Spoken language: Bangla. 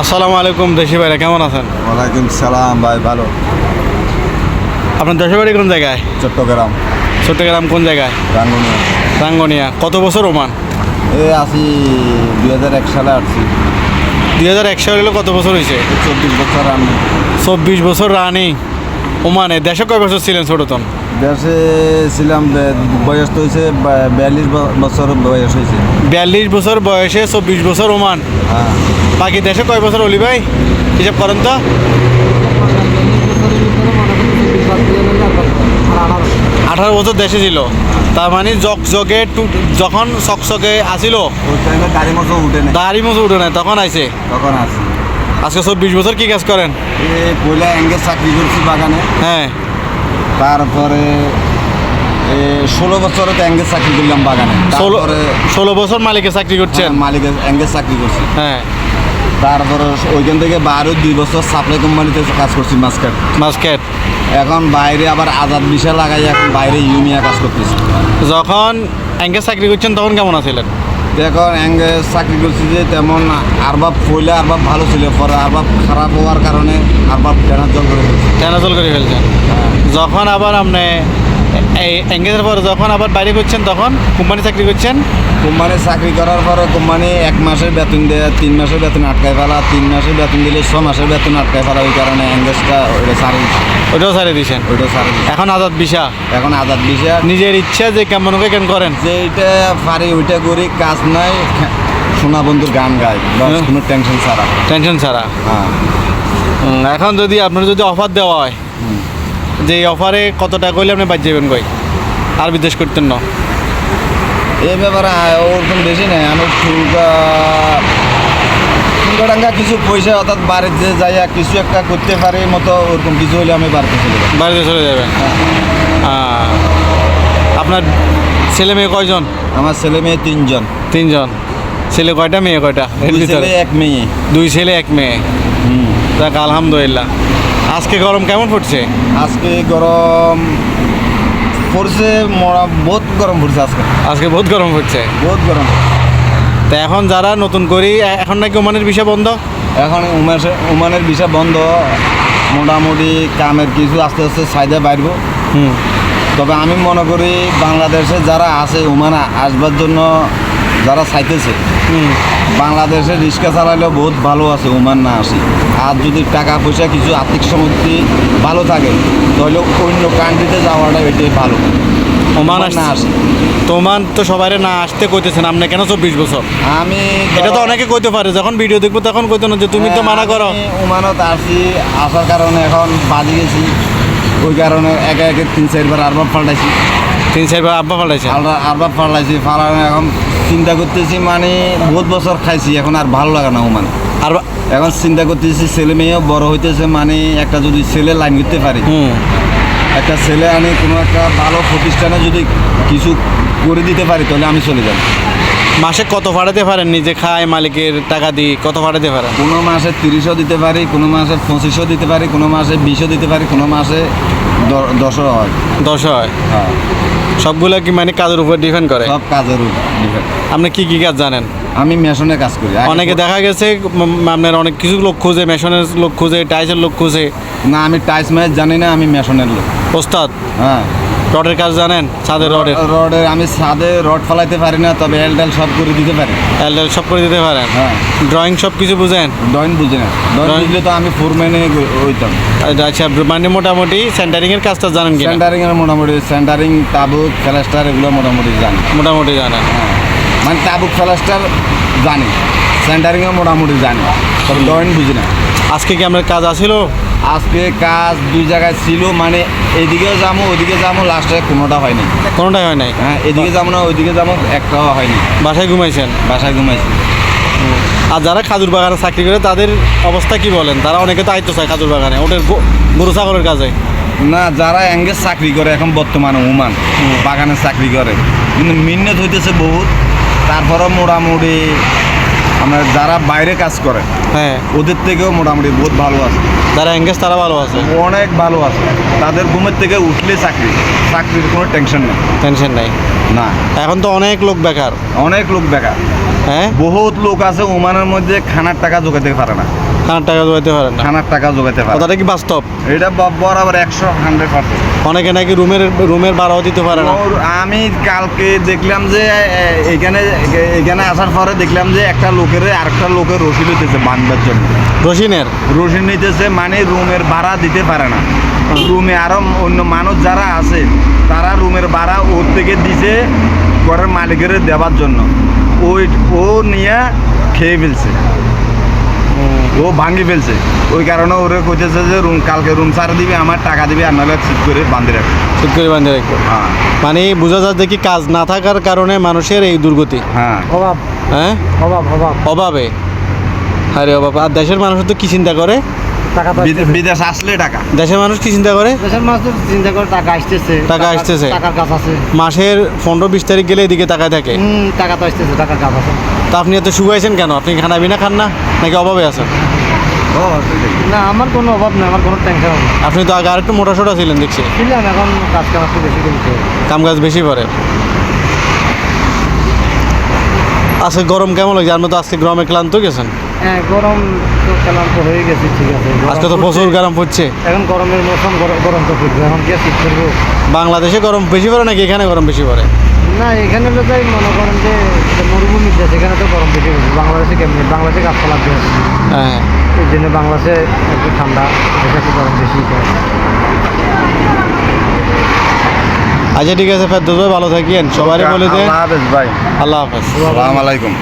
আসসালামু আলাইকুম দেশি ভাইরা কেমন আছেন? ওয়ালাইকুম সালাম ভাই ভালো। আপনার দেশের বাড়ি কোন জায়গায়? চট্টগ্রাম। চট্টগ্রাম কোন জায়গায়? রাঙ্গুনিয়া। রাঙ্গনিয়া। কত বছর ওমান? এ আসি দুই হাজার এক সালে আসছি। দুই হাজার এক সালে কত বছর হয়েছে? চব্বিশ বছর রানিং। চব্বিশ বছর রানিং। ওমানে দেশে কয় বছর ছিলেন ছোটতন দেশে ছিলাম বয়স তো হয়েছে বিয়াল্লিশ বছর বয়স হয়েছে বিয়াল্লিশ বছর বয়সে চব্বিশ বছর ওমান। হ্যাঁ। বাকি দেশে কয় বছর অলি ভাই? হিসাব করেন তো। আঠারো বছর দেশে ছিল। তার মানে জগে যখন চকচকে আসিল গাড়ি মতো উঠে নেই। দাড়ি মতো উঠে নাই তখন আইছে। তখন আসি আজকে চব্বিশ বছর কি কাজ করেন? পয়লা এঙ্গে চাকরি করছি বাগানে। হ্যাঁ। তারপরে এ, ষোলো বছরে তো এঙ্গে চাকরি করলাম বাগানে। ষোলো বছর মালিকে চাকরি করছেন? হ্যাঁ, মালিকের এঙ্গে চাকরি করছি। হ্যাঁ। তারপরে ওইখান থেকে বারো দুই বছর সাপ্লাই কোম্পানিতে কাজ করছি মাস্কাট মাস্কেট এখন বাইরে আবার আজাদ বিশা লাগাই এখন বাইরে ইউমিয়া কাজ করতেছি। যখন অ্যাঙ্কে চাকরি করছেন তখন কেমন আছিলেন? এখন এঙ্গে চাকরি করছি যে তেমন আরবাব পইলে আরবাব ভালো ছিল পরে আরবাব খারাপ হওয়ার কারণে আরবাব ডেনার জল করে ফেলছে। ট্যানাজল করে ফেলছেন যখন আবার আপনি এঙ্গেজের পরে যখন আবার বাইরে করছেন তখন কোম্পানি চাকরি করছেন? কোম্পানি চাকরি করার পরে কোম্পানি এক মাসের বেতন দেয় তিন মাসের বেতন আটকায় ফেলা তিন মাসের বেতন দিলে ছ মাসের বেতন আটকায় ফেলা ওই কারণে এঙ্গেজটা ওইটা সারি ওটাও ছাড়িয়ে দিয়েছেন ওইটা সারি এখন আজাদ বিশা? এখন আজাদ বিশা। নিজের ইচ্ছা যে কেমন করে কেন করেন? যেটা পারি ওইটা করি কাজ নাই সোনা বন্ধুর গান গাই হ্যাঁ। কোনো টেনশন ছাড়া। টেনশন ছাড়া। হ্যাঁ। এখন যদি আপনার যদি অফার দেওয়া হয় যে অফারে কত টাকা করলে আপনি বাদ যাবেন কই? আর বিদেশ করতেন না। এই ব্যাপারে ওরকম বেশি নাই। আমি ফুলকাডাঙ্গা কিছু পয়সা অর্থাৎ বাড়িতে যাইয়া কিছু একটা করতে পারি মতো ওরকম কিছু হলে আমি বাড়িতে চলে যাব। বাড়িতে চলে যাবেন? আহ, আপনার ছেলে মেয়ে কয়জন? আমার ছেলে মেয়ে তিনজন। তিনজন। ছেলে কয়টা মেয়ে কয়টা? ছেলে এক মেয়ে। দুই ছেলে এক মেয়ে। হুম। যাক আলহামদুলিল্লাহ। আজকে গরম কেমন পড়ছে? আজকে গরম পড়ছে মরা বহুত গরম পড়ছে আজকে। আজকে বহুত গরম পড়ছে? বহুত গরম। তা এখন যারা নতুন করি এখন নাকি ওমানের বিষয় বন্ধ? এখন উমানের বিষয় বন্ধ। মোটামুটি কামের কিছু আস্তে আস্তে চাহিদা বাড়বো হুম। তবে আমি মনে করি বাংলাদেশে যারা আছে ওমান আসবার জন্য যারা চাইতেছে। বাংলাদেশে রিক্সা চালাইলেও বহুত ভালো আছে ওমান না আসি। আর যদি টাকা পয়সা কিছু আর্থিক সমৃদ্ধি ভালো থাকে তাহলে অন্য কান্ট্রিতে যাওয়াটা এটাই ভালো। ওমান না আসি তো ওমান তো সবাই না আসতে কইতেছেন আপনি কেন চব্বিশ বছর? আমি এটা তো অনেকে কইতে পারে যখন ভিডিও দেখব তখন কইতো না যে তুমি তো মানা করো। ওমানত আসি আসার কারণে এখন বাজি গেছি। ওই কারণে একে একে তিন চারবার আরবার পাল্টাইছি তিন চারবার আব্বা পাল্টাইছে আরবার পাল্টাইছি ফালানো এখন চিন্তা করতেছি মানে বহুত বছর খাইছি এখন আর ভালো লাগে না ওমান। আর এখন চিন্তা করতেছি ছেলে মেয়েও বড় হইতেছে মানে একটা যদি ছেলে লাইন করতে পারি। হুম। একটা ছেলে আনি কোনো একটা ভালো প্রতিষ্ঠানে যদি কিছু করে দিতে পারি তাহলে আমি চলে যাব। মাসে কত ভাড়াতে পারেন? নিজে খায় মালিকের টাকা দিই কত ভাড়াতে পারেন? কোনো মাসে তিরিশও দিতে পারি কোনো মাসে পঁচিশও দিতে পারি কোনো মাসে বিশও দিতে পারি কোনো মাসে দশও হয়। দশও হয়? হ্যাঁ। সবগুলো কি মানে কাজের উপর ডিপেন্ড করে? সব কাজের উপর ডিপেন্ড। আপনি কি কি কাজ জানেন? আমি মেশনে কাজ করি। অনেকে দেখা গেছে আপনার অনেক কিছু লোক খুঁজে মেশনের লোক খুঁজে টাইসের লোক খুঁজে। না আমি টাইস ম্যাচ জানি না আমি মেশনের লোক। ওস্তাদ? হ্যাঁ। রডের কাজ জানেন? ছাদের রডের? রডের আমি ছাদে রড ফেলাইতে পারি না তবে এল টেল সব করে দিতে পারি। এল এলডেল সব করে দিতে পারেন? হ্যাঁ। ড্রয়িং সব কিছু বুঝেন? ড্রয়িং বুঝি না। Drawing- বুঝলে তো আমি ফোরম্যানে হইতাম। আচ্ছা মানে মোটামুটি সেন্টারিং এর কাজটা জানেন কিনা? সেন্টারিং এর মোটামুটি সেন্টারিং তাবুক ফ্লাস্টার এগুলো মোটামুটি জানি। মোটামুটি জানেন। হ্যাঁ। মানে তাবুক ফ্লাস্টার জানি। সেন্টারিং এর মোটামুটি জানি। তবে ডয়েন বুঝি না। আজকে কি আপনার কাজ আছিল? আজকে কাজ দুই জায়গায় ছিল মানে এদিকেও যাব ওইদিকে যাব লাস্টে কোনোটা হয়নি। কোনোটাই হয় নাই? হ্যাঁ এদিকে যাব না ওইদিকে যাব একটাও হয়নি। বাসায় ঘুমাইছেন? বাসায় ঘুমাইছি। আর যারা খাজুর বাগানে চাকরি করে তাদের অবস্থা কি বলেন? তারা অনেকে তো আইতো চায় খাজুর বাগানে ওদের গরু ছাগলের কাজে। না যারা এঙ্গেজ চাকরি করে এখন বর্তমানে উমান বাগানে চাকরি করে। কিন্তু মিন্নত হইতেছে বহুত তারপরও মোটামুটি আমরা যারা বাইরে কাজ করে হ্যাঁ। ওদের থেকেও মোটামুটি বহুত ভালো আছে। যারা এঙ্গেজ তারা ভালো আছে। অনেক ভালো আছে। তাদের ঘুমের থেকে উঠলে চাকরি চাকরির কোনো টেনশন নেই। টেনশন নাই। না। এখন তো অনেক লোক বেকার। অনেক লোক বেকার। হ্যাঁ? বহুত লোক আছে ওমানের মধ্যে খানার টাকা জোগাতে পারে না। খানার টাকা জোগাতে পারেন না। খানার টাকা জোগাতে পারে। কথাটা কি বাস্তব? এটা বরাবর একশো হান্ড্রেড পার্সেন্ট অনেকে নাকি রুমের রুমের ভাড়াও দিতে পারে না। আমি কালকে দেখলাম যে এখানে এখানে আসার পরে দেখলাম যে একটা লোকের আরেকটা লোকের রসিদ নিতেছে বান্ধবার জন্য। রসিনের রসিদ নিতেছে মানে রুমের ভাড়া দিতে পারে না। রুমে আরও অন্য মানুষ যারা আছে তারা রুমের ভাড়া ওর থেকে দিছে ঘরের মালিকের দেওয়ার জন্য। ওই ও নিয়ে খেয়ে ফেলছে। ও ভাঙি ফেলছে। ওই কারণে ওরে কইতেছে যে রুম কালকে রুম সার দিবে আমার টাকা দিবে আর নাহলে ঠিক করে বান্ধি রাখবে। ঠিক করে বাঁধে রাখব। হ্যাঁ। মানে বোঝা যাচ্ছে কি কাজ না থাকার কারণে মানুষের এই দুর্গতি। হ্যাঁ। অভাব। হ্যাঁ? অভাব অভাব। অভাবে। আরে অভাব। আর দেশের মানুষ তো কি চিন্তা করে? বিদেশ আসলে টাকা। দেশের মানুষ কি চিন্তা করে? দেশের মানুষ তো চিন্তা করে টাকা আসতেছে। টাকা আসতেছে। টাকার কাজ আছে। মাসের পনেরো বিশ তারিখ গেলে এদিকে টাকা থাকে। হুম টাকা তো আসতেছে টাকার কাজ আছে। তা আপনি এত শুকাইছেন কেন? আপনি খানা বিনা খান না? নাকি অভাবে আছেন? ও না আমার কোনো অভাব নেই আমার কোনো টেনশন আপনি তো আগে আরেকটু মোটা সোটা ছিলেন দেখছি। ছিলাম এখন কাজ কাম একটু বেশি করতে কাম কাজ বেশি করে আজকে গরম কেমন লাগছে? আর মতো আজকে গরমে ক্লান্ত গেছেন? হ্যাঁ গরম তো ক্লান্ত হয়ে গেছে ঠিক আছে। আজকে তো প্রচুর গরম পড়ছে। এখন গরমের মৌসুম গরম- গরম তো পড়বে এখন কি শীত করব বাংলাদেশে গরম বেশি পড়ে নাকি এখানে গরম বেশি পড়ে? না এখানে তো তাই মনে করেন যে মরুভূমি দেশ এখানে তো গরম বেশি বেশি। বাংলাদেশে কেমনি? বাংলাদেশে গাছপালা দিয়ে আছে হ্যাঁ। এই জন্য বাংলাদেশে একটু ঠান্ডা এখানে গরম বেশি। আচ্ছা ঠিক আছে ফের ভালো থাকিয়েন। সবাই বলে দেন আল্লাহ হাফেজ ভাই। আল্লাহ হাফেজ। আসসালামু আলাইকুম।